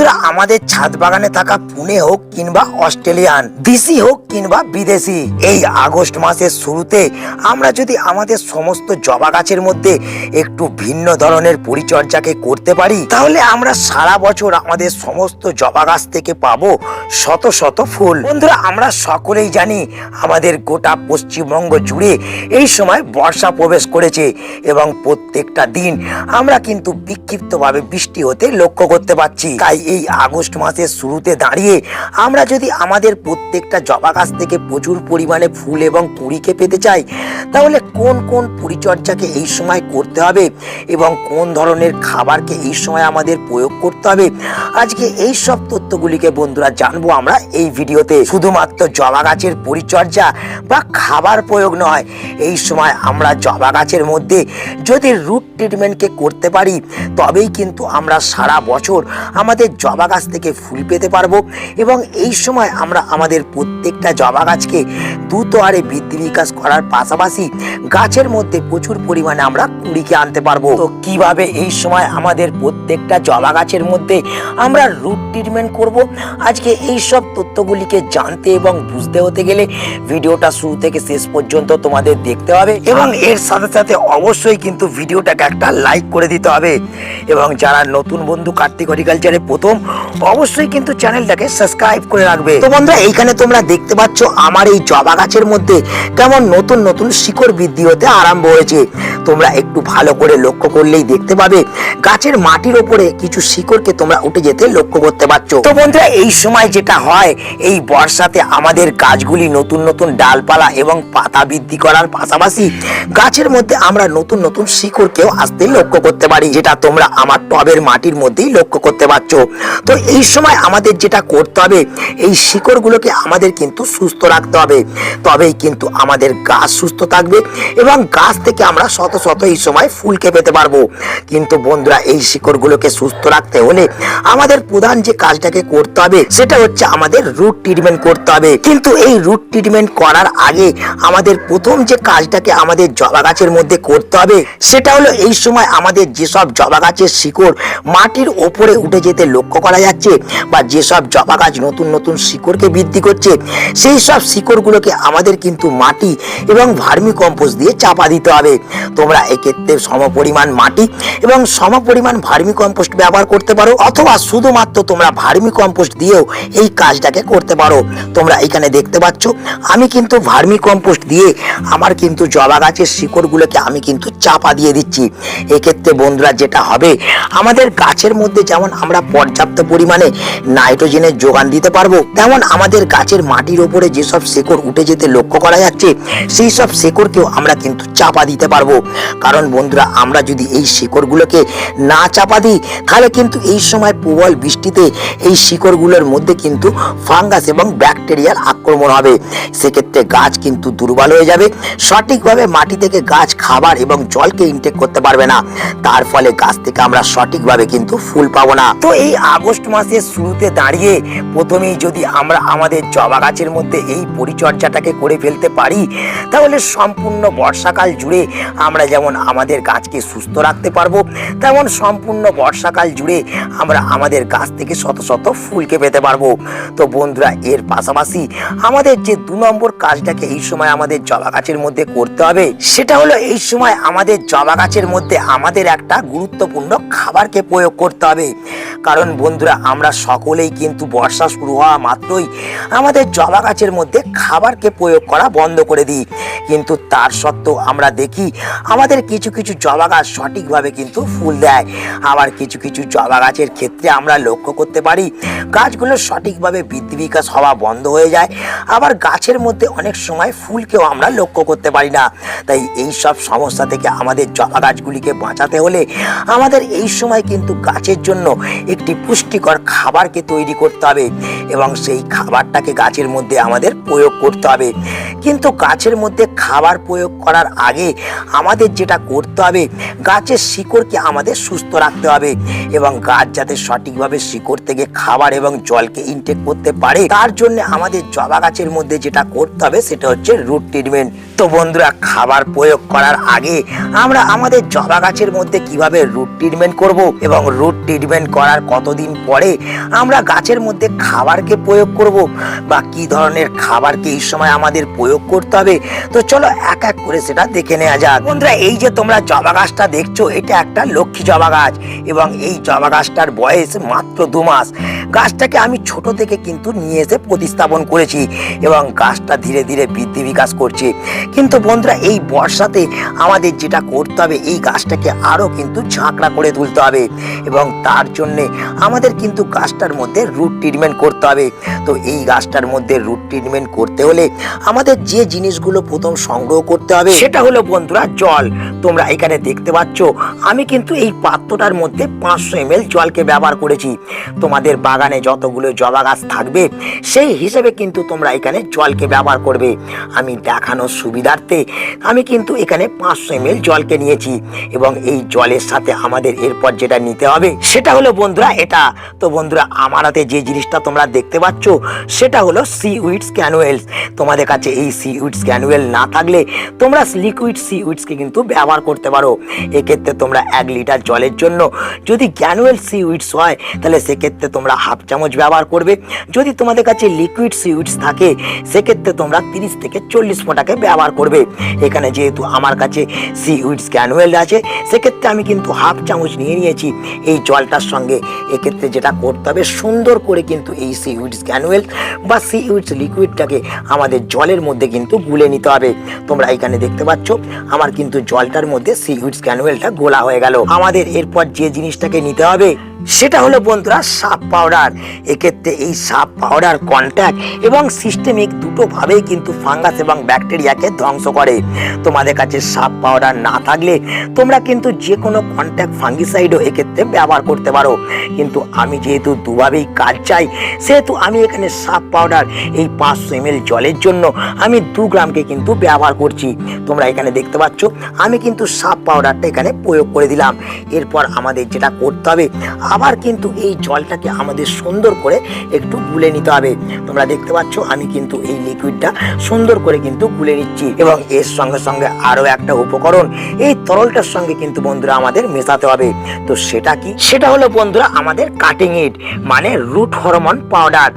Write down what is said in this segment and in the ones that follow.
বন্ধুরা আমাদের ছাদ বাগানে থাকা পুনে হোক কিংবা অস্ট্রেলিয়ান দেশি হোক কিংবা বিদেশি, এই আগস্ট মাসের শুরুতে আমরা যদি আমাদের সমস্ত জবা গাছের মধ্যে একটু ভিন্ন ধরনের পরিচর্যাকে করতে পারি, তাহলে আমরা সারা বছর আমাদের সমস্ত জবা গাছ থেকে পাবো শত শত ফুল। বন্ধুরা, আমরা সকলেই জানি আমাদের গোটা পশ্চিমবঙ্গ জুড়ে এই সময় বর্ষা প্রবেশ করেছে এবং প্রত্যেকটা দিন আমরা কিন্তু বিক্ষিপ্তভাবে বৃষ্টি হতে লক্ষ্য করতে পারছি। তাই এই আগস্ট মাসের শুরুতে দাঁড়িয়ে আমরা যদি আমাদের প্রত্যেকটা জবা গাছ থেকে প্রচুর পরিমাণে ফুল এবং কুড়িকে পেতে চাই, তাহলে কোন কোন পরিচর্যাকে এই সময় করতে হবে এবং কোন ধরনের খাবারকে এই সময় আমাদের প্রয়োগ করতে হবে, আজকে এই সব তথ্যগুলিকে বন্ধুরা জানব আমরা এই ভিডিওতে। শুধুমাত্র জবা গাছের পরিচর্যা বা খাবার প্রয়োগ নয়, এই সময় আমরা জবা গাছের মধ্যে যদি রুট ট্রিটমেন্টকে করতে পারি, তবেই কিন্তু আমরা সারা বছর আমাদের জবা গাছ থেকে ফুল পেতে পারব। এবং এই সময় আমরা আমাদের প্রত্যেকটা জবা গাছকে দ্রুত হারে বৃদ্ধি বিকাশ করার পাশাপাশি গাছের মধ্যে প্রচুর পরিমাণে আমরা কুড়িকে আনতে পারব। তো কীভাবে এই সময় আমাদের প্রত্যেকটা জবা গাছের মধ্যে আমরা রুট ট্রিটমেন্ট করব? আজকে এই সব তথ্যগুলিকে জানতে এবং বুঝতে হতে গেলে ভিডিওটা শুরু থেকে শেষ পর্যন্ত তোমাদের দেখতে হবে। এবং এর সাথে সাথে অবশ্যই কিন্তু ভিডিওটাকে একটা লাইক করে দিতে হবে। এবং যারা নতুন বন্ধু কার্তিক হরিকালচারে প্রথম অবশ্যই কিন্তু চ্যানেলটাকে সাবস্ক্রাইব করে রাখবে। তো বন্ধুরা, এইখানে তোমরা দেখতে পাচ্ছ আমার এই জবা গাছের মধ্যে কেমন নতুন নতুন শিকড় বৃদ্ধি হতে আরম্ভ হয়েছে। তোমরা একটু ভালো করে লক্ষ্য করলেই দেখতে পাবে, গাছের মাটির ওপরে কিছু শিকড়কে তোমরা উঠে যেতে লক্ষ্য করতে পারছ। তো বন্ধুরা, এই সময় যেটা হয়, এই বর্ষাতে আমাদের গাছগুলি নতুন নতুন ডালপালা এবং পাতা বৃদ্ধি করার পাশাপাশি গাছের মধ্যে আমরা নতুন নতুন শিকড়কেও আসতে লক্ষ্য করতে পারি, যেটা তোমরা আমার টবের মাটির মধ্যেই লক্ষ্য করতে পারছ। তো এই সময় আমাদের যেটা করতে হবে, এই শিকড়গুলোকে আমাদের কিন্তু সুস্থ রাখতে হবে। তবেই কিন্তু আমাদের গাছ সুস্থ থাকবে এবং গাছ থেকে আমরা শত শত এই সময় ফুলকে পেতে পারব। কিন্তু বন্ধুরা, এই শিকড়গুলোকে সুস্থ রাখতে হলে আমাদের প্রধান যে কাজটাকে করতে হবে, সেটা হচ্ছে আমাদের রুট ট্রিটমেন্ট করতে হবে। কিন্তু এই রুট ট্রিটমেন্ট করার আগে আমাদের প্রথম যে কাজটাকে আমাদের জবা গাছের মধ্যে করতে হবে, সেটা হলো এই সময় আমাদের যেসব জবা গাছের শিকড় মাটির ওপরে উঠে যেতে লক্ষ্য করা যাচ্ছে বা যেসব জবা গাছ নতুন নতুন শিকড়কে বৃদ্ধি করছে, সেই সব শিকড়গুলোকে আমাদের কিন্তু মাটি এবং ভার্মি কম্পোস্ট দিয়ে চাপা দিতে হবে। তোমরা এক্ষেত্রে সমপরিমাণ মাটি এবং সমপরিমাণ ভার্মি কম্পোস্ট ব্যবহার করতে পারো অথবা শুধুমাত্র তোমরা ভার্মি কম্পোস্ট দিয়েও এই কাজটাকে করতে পারো। তোমরা এখানে দেখতে পাচ্ছ, আমি কিন্তু ভার্মি কম্পোস্ট দিয়ে আমার কিন্তু জবা গাছের শিকড়গুলোকে আমি কিন্তু চাপা দিয়ে দিচ্ছি। এক্ষেত্রে বন্ধুরা যেটা হবে, আমাদের গাছের মধ্যে যেমন আমরা পর্যাপ্ত পরিমাণে নাইট্রোজেনের যোগান দিতে পারব। তেমন আমাদের গাছের মাটির ওপরে যেসব শেকড় উঠে যেতে লক্ষ্য করা যাচ্ছে সেই সব শেকড়কেও আমরা কিন্তু চাপা দিতে পারব। কারণ বন্ধুরা, আমরা যদি এই শিকড়গুলোকে না চাপা দিই, তাহলে কিন্তু এই সময় প্রবল বৃষ্টিতে এই শিকড়গুলোর মধ্যে কিন্তু ফাঙ্গাস এবং ব্যাকটেরিয়ার আক্রমণ হবে। সেক্ষেত্রে গাছ কিন্তু দুর্বল হয়ে যাবে। সঠিকভাবে মাটি থেকে গাছ খাবার এবং জলকে ইনটেক করতে পারবে না। তার ফলে গাছ থেকে আমরা সঠিকভাবে কিন্তু ফুল পাবো না। তো এই আগস্ট মাসের শুরুতে দাঁড়িয়ে প্রথমেই যদি আমরা আমাদের জবা গাছের মধ্যে এই পরিচর্যাটাকে করে ফেলতে পারি, তাহলে সম্পূর্ণ বর্ষাকাল জুড়ে আমরা যেমন আমাদের গাছকে সুস্থ রাখতে পারব, তেমন সম্পূর্ণ বর্ষাকাল জুড়ে আমরা আমাদের গাছ থেকে শত শত ফুলকে পেতে পারব। তো বন্ধুরা, এর পাশাপাশি আমাদের যে দু নম্বর কাজটাকে এই সময় আমাদের জবা গাছের মধ্যে করতে হবে, সেটা হলো এই সময় আমাদের জবা গাছের মধ্যে আমাদের একটা গুরুত্বপূর্ণ খাবারকে প্রয়োগ করতে হবে। কারণ বন্ধুরা, আমরা সকলেই কিন্তু বর্ষা শুরু হওয়া মাত্রই আমাদের জবা গাছের মধ্যে খাবারকে প্রয়োগ করা বন্ধ করে দিই। কিন্তু তার সত্ত্বেও আমরা দেখি আমাদের কিছু কিছু জবা গাছ সঠিকভাবে কিন্তু ফুল দেয়। আবার কিছু কিছু জবা গাছের ক্ষেত্রে আমরা লক্ষ্য করতে পারি গাছগুলো সঠিকভাবে বৃদ্ধি বিকাশ হওয়া বন্ধ হয়ে যায়। আবার গাছের মধ্যে অনেক সময় ফুলকেও আমরা লক্ষ্য করতে পারি না। তাই এই সব সমস্যা থেকে আমাদের জবা গাছগুলিকে বাঁচাতে হলে আমাদের এই সময় কিন্তু গাছের জন্য একটি পুষ্টিকর খাবারকে তৈরি করতে হবে এবং সেই খাবারটাকে গাছের মধ্যে আমাদের প্রয়োগ করতে হবে। কিন্তু গাছের মধ্যে খাবার প্রয়োগ করার আগে আমাদের যেটা করতে হবে, গাছের শিকড়কে আমাদের সুস্থ রাখতে হবে এবং গাছ যাতে সঠিকভাবে শিকড় থেকে খাবার এবং জলকে ইনটেক করতে পারে, তার জন্য আমাদের জবা গাছের মধ্যে যেটা করতে হবে সেটা হচ্ছে রুট ট্রিটমেন্ট তো বন্ধুরা, খাবার প্রয়োগ করার আগে আমরা আমাদের জবা গাছের মধ্যে কীভাবে রুট ট্রিটমেন্ট করব এবং রুট ট্রিটমেন্ট করার কতদিন পরে আমরা গাছের মধ্যে খাবারকে প্রয়োগ করব বা কি ধরনের খাবারকে এই সময় আমাদের প্রয়োগ করতে হবে? তো চলো এক এক করে সেটা দেখে নেওয়া যাক। বন্ধুরা, এই যে তোমরা জবা গাছটা দেখছ, এটা একটা লক্ষ্মী জবা গাছ এবং এই জবা গাছটার বয়স মাত্র দু মাস। গাছটাকে আমি ছোট থেকে কিন্তু নিয়ে এসে প্রতিস্থাপন করেছি এবং গাছটা ধীরে ধীরে বৃদ্ধি বিকাশ করছে। কিন্তু বন্ধুরা, এই বর্ষাতে আমাদের যেটা করতে হবে, এই গাছটাকে আরও কিন্তু ঝাঁকড়া করে তুলতে হবে এবং তার জন্যে আমাদের কিন্তু গাছটার মধ্যে রুট ট্রিটমেন্ট করতে হবে। তো এই গাছটার মধ্যে রুট ট্রিটমেন্ট করতে হলে আমাদের যে জিনিসগুলো প্রথম সংগ্রহ করতে হবে, সেটা হলো বন্ধুরা জল। তোমরা এখানে দেখতে পাচ্ছ, আমি কিন্তু এই পাত্রটার মধ্যে পাঁচশো এম জলকে ব্যবহার করেছি। তোমাদের বাগানে যতগুলো জবা গাছ থাকবে, সেই হিসেবে কিন্তু তোমরা এখানে জলকে ব্যবহার করবে। আমি দেখানোর সুবিধার্থে আমি কিন্তু এখানে পাঁচশো এম জলকে নিয়েছি এবং এই জলের সাথে আমাদের এরপর যেটা নিতে হবে সেটা হলো বন্ধুরা এটা। তো বন্ধুরা আমার হাতে যে জিনিসটা তোমরা দেখতে পাচ্ছ সেটা হলো সি উইডস ক্যানুয়েলস তোমাদের কাছে এই সি উইডস ক্যানুয়েল না থাকলে তোমরা লিকুইড সি উইডসকে কিন্তু ব্যবহার করতে পারো। এক্ষেত্রে তোমরা এক লিটার জলের জন্য যদি গ্যানুয়েল সি উইডস হয় তাহলে সেক্ষেত্রে তোমরা হাফ চামচ ব্যবহার করবে। যদি তোমাদের কাছে লিকুইড সি উইডস থাকে সেক্ষেত্রে তোমরা তিরিশ থেকে চল্লিশ ফোঁটাকে ব্যবহার করবে। এখানে যেহেতু আমার কাছে সি উইডস ক্যানুয়েল আছে, সেক্ষেত্রে আমি কিন্তু হাফ চামচ নিয়ে নিয়েছি। এই জলটার সঙ্গে এক্ষেত্রে যেটা করতে হবে, সুন্দর করে কিন্তু এই সি উইডস ক্যানুয়েল বা সি উইডস লিকুইডটাকে আমাদের জলের মধ্যে কিন্তু গুলে নিতে হবে। তোমরা এখানে দেখতে পাচ্ছ, আমার কিন্তু জলটার মধ্যে সি উইডস ক্যানুয়েলটা গোলা হয়ে গেল। আমাদের এরপর যে জিনিসটাকে নিতে হবে সেটা হলো বন্ধুরা সাপ পাউডার এক্ষেত্রে এই সাপ পাউডার কন্ট্যাক্ট এবং সিস্টেমিক দুটোভাবেই কিন্তু ফাঙ্গাস এবং ব্যাকটেরিয়াকে ধ্বংস করে। তোমাদের কাছে সাপ পাউডার না থাকলে তোমরা কিন্তু যে কোনো কন্ট্যাক্ট ফাঙ্গিসাইডও এক্ষেত্রে ব্যবহার করতে পারো। কিন্তু আমি যেহেতু দুভাবেই কাজ চাই, সেহেতু আমি এখানে সাপ পাউডার এই পাঁচশো এম জলের জন্য আমি দু গ্রামকে কিন্তু ব্যবহার করছি। তোমরা এখানে দেখতে পাচ্ছ, আমি কিন্তু সাপ পাউডারটা এখানে প্রয়োগ করে দিলাম। এরপর আমাদের যেটা করতে হবে আবার কিন্তু এই জলটাকে আমাদের সুন্দর করে একটু গুলে নিতে হবে। তোমরা দেখতে পাচ্ছ, আমি কিন্তু এই লিকুইডটা সুন্দর করে কিন্তু গুলে নিচ্ছি এবং এর সঙ্গে সঙ্গে আরও একটা উপকরণ। এই তরলটার সঙ্গে কিন্তু বন্ধুরা আমাদের মেশাতে হবে। তো সেটা কি? সেটা হলো বন্ধুরা আমাদের কাটিং ইট মানে রুট হরমোন পাউডার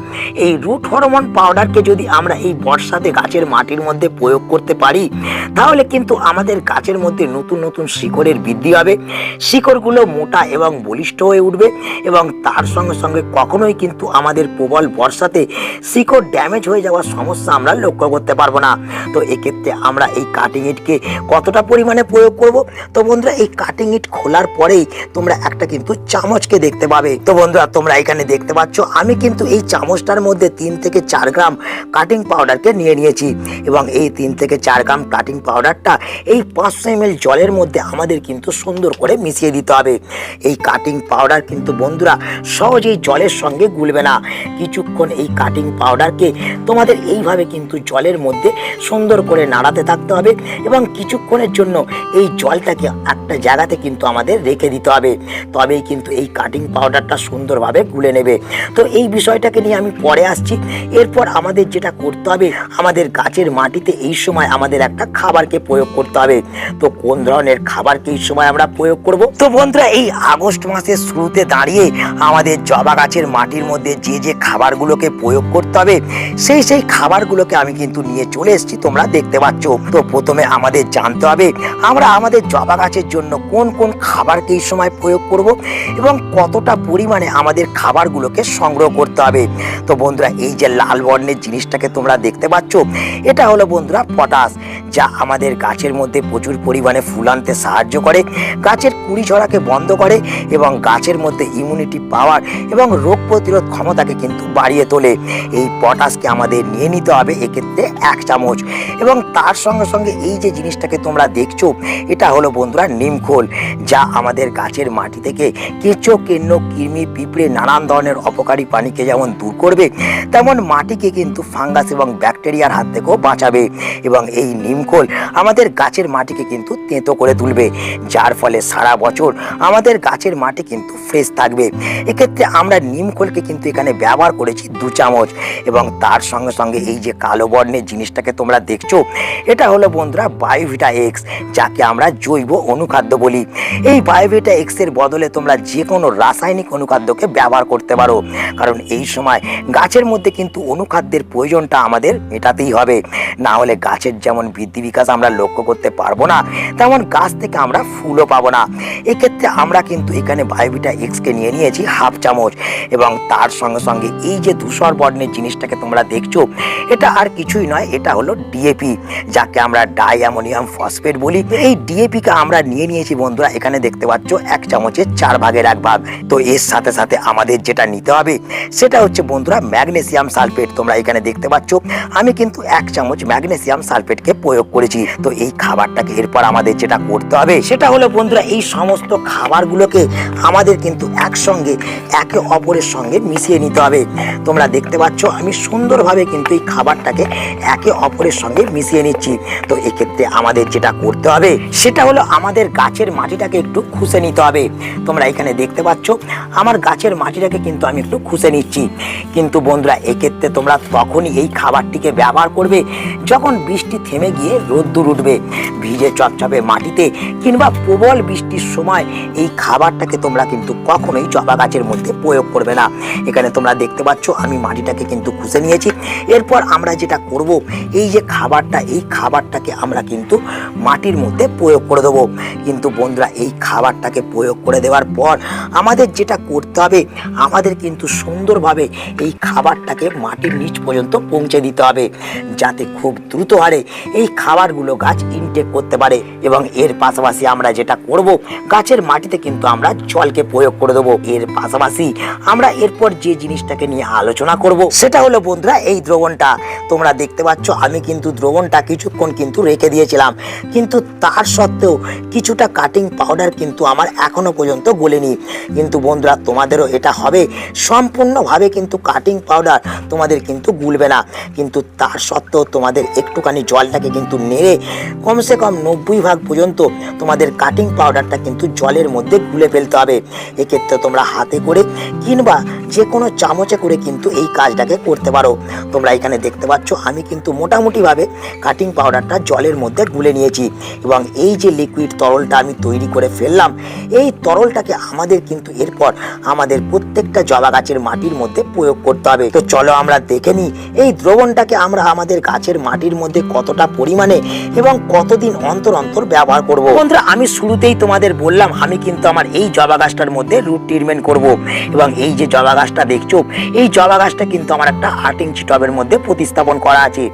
এই রুট হরমোন পাউডারকে যদি আমরা এই বর্ষাতে গাছের মাটির মধ্যে প্রয়োগ করতে পারি, তাহলে কিন্তু আমাদের গাছের মধ্যে নতুন নতুন শিকড়ের বৃদ্ধি হবে। শিকড়গুলো মোটা এবং বলিষ্ঠ হয়ে উঠবে। এবং তার সঙ্গে সঙ্গে কখনোই কিন্তু আমাদের প্রবল বর্ষাতে শিকড় ড্যামেজ হয়ে যাওয়ার সমস্যা আমরা লক্ষ্য করতে পারব না। তো এক্ষেত্রে আমরা এই কাটিং ইটকে কতটা পরিমাণে প্রয়োগ করব? তো বন্ধুরা, এই কাটিং ইট খোলার পরেই তোমরা একটা কিন্তু চামচকে দেখতে পাবে। তো বন্ধুরা, তোমরা এখানে দেখতে পাচ্ছ, আমি কিন্তু এই চামচটার মধ্যে তিন থেকে চার গ্রাম কাটিং পাউডারকে নিয়ে নিয়েছি এবং এই তিন থেকে চার গ্রাম কাটিং পাউডারটা এই পাঁচশো এম জলের মধ্যে আমাদের কিন্তু সুন্দর করে মিশিয়ে দিতে হবে। এই কাটিং পাউডার কিন্তু বন্ধুরা, সহজেই জলের সঙ্গে গুলবে না। কিছুক্ষণ এই কাটিং পাউডারকে তোমাদের এইভাবে কিন্তু জলের মধ্যে সুন্দর করে নাড়াতে থাকতে হবে এবং কিছুক্ষণের জন্য এই জলটাকে একটা জায়গাতে কিন্তু আমাদের রেখে দিতে হবে। তবেই কিন্তু এই কাটিং পাউডারটা সুন্দরভাবে গুলে নেবে। তো এই বিষয়টাকে নিয়ে আমি পরে আসছি। এরপর আমাদের যেটা করতে হবে, আমাদের গাছের মাটিতে এই সময় আমাদের একটা খাবারকে প্রয়োগ করতে হবে। তো কোন ধরনের খাবারকে এই সময় আমরা প্রয়োগ করব? তো বন্ধুরা, এই আগস্ট মাসের শুরুতে দাঁড়িয়ে আমাদের জবা গাছের মাটির মধ্যে যে যে খাবারগুলোকে প্রয়োগ করতে হবে, সেই সেই খাবারগুলোকে আমি কিন্তু নিয়ে চলে এসেছি, তোমরা দেখতে পাচ্ছ। তো প্রথমে আমাদের জানতে হবে, আমরা আমাদের জবা গাছের জন্য কোন কোন খাবারকে এই সময় প্রয়োগ করব এবং কতটা পরিমাণে আমাদের খাবারগুলোকে সংগ্রহ করতে হবে। তো বন্ধুরা, এই যে লাল বর্ণের জিনিসটাকে তোমরা দেখতে পাচ্ছ, এটা হলো বন্ধুরা পটাশ, যা আমাদের গাছের মধ্যে প্রচুর পরিমাণে ফুল আনতে সাহায্য করে, গাছের কুড়ি ঝরাকে বন্ধ করে এবং গাছের মধ্যে ইমিউনিটি পাওয়ার এবং রোগ প্রতিরোধ ক্ষমতাকে কিন্তু বাড়িয়ে তোলে। এই পটাশকে আমাদের নিয়ে নিতে হবে এক্ষেত্রে এক চামচ। এবং তার সঙ্গে সঙ্গে এই যে জিনিসটাকে তোমরা দেখছ, এটা হলো বন্ধুরা নিমখোল যা আমাদের গাছের মাটি থেকে কেঁচো, কেন্ন, কৃমি, পিঁপড়ে, নানান ধরনের অপকারী পানিকে যেমন দূর করবে, তেমন মাটিকে কিন্তু ফাঙ্গাস এবং ব্যাকটেরিয়ার হাত থেকেও বাঁচাবে। এবং এই নিমখোল আমাদের গাছের মাটিকে কিন্তু তেঁতো করে তুলবে, যার ফলে সারা বছর আমাদের গাছের মাটি কিন্তু ফ্রেশ থাকবে। এক্ষেত্রে আমরা নিমখোলকে কিন্তু এখানে ব্যবহার করেছি দু চামচ এবং তার সঙ্গে সঙ্গে এই যে কালো বর্ণের জিনিসটাকে তোমরা দেখছ, এটা হলো বন্ধুরা বায়োভিটা এক্স যাকে আমরা জৈব অনুখাদ্য বলি। এই বায়োভিটা এক্সের বদলে তোমরা যে কোনো রাসায়নিক অনুখাদ্যকে ব্যবহার করতে পারো। কারণ এই সময় গাছের মধ্যে কিন্তু অনুখাদ্যের প্রয়োজনটা আমাদের মেটাতেই হবে। না হলে গাছের যেমন বৃদ্ধি বিকাশ আমরা লক্ষ্য করতে পারব না, তেমন গাছ থেকে আমরা ফুলও পাবো না। এক্ষেত্রে আমরা কিন্তু এখানে বায়োভিটা এক্সকে নিয়ে নিয়েছি হাফ চামচ এবং তার সঙ্গে সঙ্গে এই যে ধূসর বর্ণের জিনিসটাকে তোমরা দেখছ, এটা আর কিছুই নয়, এটা হলো ডিএপি যাকে আমরা ডাই অ্যামোনিয়াম ফসফেট বলি। এই ডিএপিকে আমরা নিয়ে নিয়েছি বন্ধুরা, এখানে দেখতে পাচ্ছ এক চামচের চার ভাগের এক ভাগ। তো এর সাথে সাথে আমাদের যেটা নিতে হবে, সেটা হচ্ছে বন্ধুরা ম্যাগনেসিয়াম সালফেট, তোমরা এখানে দেখতে পাচ্ছ। আমি কিন্তু এক চামচ ম্যাগনেসিয়াম সালফেটকে প্রয়োগ করেছি। তো এই খাবারটাকে এরপর আমাদের যেটা করতে হবে, সেটা হলো বন্ধুরা এই সমস্ত খাবারগুলোকে আমাদের কিন্তু একসঙ্গে, একে অপরের সঙ্গে মিশিয়ে নিতে হবে। তোমরা দেখতে পাচ্ছ, আমি সুন্দরভাবে কিন্তু এই খাবারটাকে একে অপরের সঙ্গে মিশিয়ে নিচ্ছি। তো এক্ষেত্রে আমাদের যেটা করতে হবে, সেটা হলো আমাদের গাছের মাটিটাকে একটু খুশে নিতে হবে। তোমরা এখানে দেখতে পাচ্ছ, আমার গাছের মাটিটাকে কিন্তু আমি একটু খুশে নিচ্ছি। কিন্তু বন্ধুরা, এক্ষেত্রে তোমরা তখনই এই খাবারটিকে ব্যবহার করবে, যখন বৃষ্টি থেমে গিয়ে রোদ্দুর উঠবে। ভিজে চপচপে মাটিতে কিংবা প্রবল বৃষ্টির সময় এই খাবারটাকে তোমরা কিন্তু কখনোই জবা গাছের মধ্যে প্রয়োগ করবে না। এখানে তোমরা দেখতে পাচ্ছ, আমি মাটিটাকে কিন্তু খুশে নিয়েছি। এরপর আমরা যেটা করব, এই যে খাবারটা, এই খাবারটাকে আমরা কিন্তু মাটির মধ্যে প্রয়োগ করে দেবো। কিন্তু বন্ধুরা, এই খাবারটাকে প্রয়োগ করে দেওয়ার পর আমাদের যেটা করতে হবে, আমাদের কিন্তু সুন্দরভাবে এই খাবারটাকে মাটির নিচ পর্যন্ত পৌঁছে দিতে হবে, যাতে খুব দ্রুত হারে এই খাবারগুলো গাছ ইনটেক করতে পারে। এবং এর পাশাপাশি আমরা যেটা করব, গাছের মাটিতে কিন্তু আমরা জলকে প্রয়োগ করে দেবো। এর পাশাপাশি আমরা এরপর যে জিনিসটাকে নিয়ে আলোচনা করব, সেটা হলো বন্ধুরা এই দ্রবণটা। তোমরা দেখতে পাচ্ছ, আমি কিন্তু দ্রবণটা কিছুক্ষণ কিন্তু রেখে দিয়েছিলাম। কিন্তু তার সত্ত্বেও কিছুটা কাটিং পাউডার কিন্তু আমার এখনও পর্যন্ত গলেনি। কিন্তু বন্ধুরা, তোমাদেরও এটা হবে। সম্পূর্ণভাবে কিন্তু কাটিং পাউডার তোমাদের কিন্তু গুলবে না। কিন্তু তার সত্ত্বেও তোমাদের একটুখানি জলটাকে কিন্তু নেড়ে কমসে কম নব্বই ভাগ পর্যন্ত তোমাদের কাটিং পাউডারটা কিন্তু জলের মধ্যে গুলে ফেলতে হবে। এক্ষেত্রে তোমরা হাতে করে কিংবা যে কোনো চামচে করে কিন্তু এই কাজটাকে করতে পারো। তোমরা এখানে দেখতে পাচ্ছ, আমি কিন্তু মোটামুটিভাবে কাটিং পাউডারটা জলের মধ্যে গুলে নিয়েছি এবং এই যে লিকুইড তরলটা আমি তৈরি করে ফেললাম, এই তরলটাকে আমাদের কিন্তু এরপর আমাদের প্রত্যেকটা জবা গাছের মাটির মধ্যে প্রয়োগ করতে হবে। তো চলো আমরা দেখে নিই, এই দ্রবণটাকে আমরা আমাদের গাছের মাটির মধ্যে কতটা পরিমাণে এবং কতদিন অন্তর অন্তর ব্যবহার করব। বন্ধুরা, আমি শুরুতেই তোমাদের বললাম, আমি কিন্তু আমার এই জবা গাছটার মধ্যে রুট ট্রিটমেন্ট করব এবং এই যে জবা গাছটা দেখছ? এই জবা গাছটা কিন্তু আমার একটা আট ইঞ্চি টবের মধ্যে প্রতিস্থাপন করা আছে।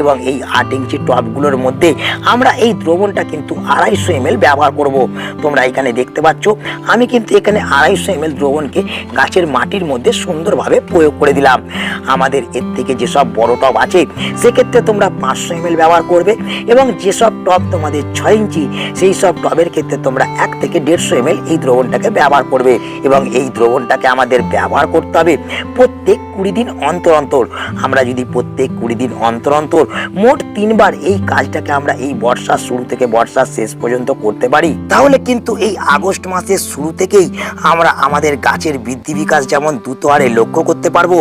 এবং এই আট ইঞ্চি টবগুলোর মধ্যে আমরা এই দ্রবণটা কিন্তু আড়াইশো এম ব্যবহার করব। তোমরা এখানে দেখতে পাচ্ছ, আমি কিন্তু এখানে আড়াইশো এম দ্রবণকে গাছের মাটির মধ্যে সুন্দরভাবে প্রয়োগ করে দিলাম। আমাদের এর থেকে যেসব বড় টব আছে, সেক্ষেত্রে তোমরা পাঁচশো এম ব্যবহার করবে এবং যেসব টব তোমাদের ছয় ইঞ্চি, সেই সব টবের ক্ষেত্রে তোমরা এক থেকে দেড়শো এম এই দ্রবণটাকে ব্যবহার করবে। এবং এই দ্রবণটাকে আমাদের ব্যবহার করতে হবে। প্রত্যেক কুড়ি দিন অন্তর অন্তর। আমরা যদি প্রত্যেক কুড়ি দিন অন্তর অন্তর মোট তিনবার এই কাজটাকে আমরা এই বর্ষার শুরু থেকে বর্ষার শেষ পর্যন্ত করতে পারি, তাহলে কিন্তু এই আগস্ট মাসের শুরু থেকেই আমরা আমাদের গাছের বৃদ্ধি বিকাশ যেমন দ্রুত হারে লক্ষ্য করতে পারব,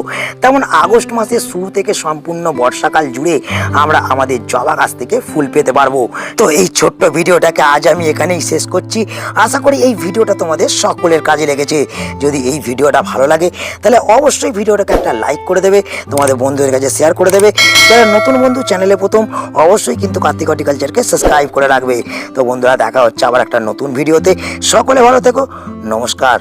তেমন আগস্ট মাসের শুরু থেকে সম্পূর্ণ বর্ষাকাল জুড়ে আমরা আমাদের জবা গাছ থেকে ফুল পেতে পারব। তো এই ছোট্ট ভিডিওটাকে আজ আমি এখানেই শেষ করছি। আশা করি এই ভিডিওটা তোমাদের সকলের কাজে লেগেছে। যদি এই ভিডিওটা ভালো লাগে তাহলে অবশ্যই ভিডিওটাকে একটা লাইক করে দেবে, তোমাদের বন্ধুদের কাছে শেয়ার করে দেবে। যারা নতুন বন্ধু চ্যানেলে প্রথম, অবশ্যই কিন্তু কার্তিক হর্টিকালচারকে সাবস্ক্রাইব করে রাখবে। তো বন্ধুরা, দেখা হচ্ছে আবার একটা নতুন ভিডিওতে সকলে ভালো থেকো, নমস্কার।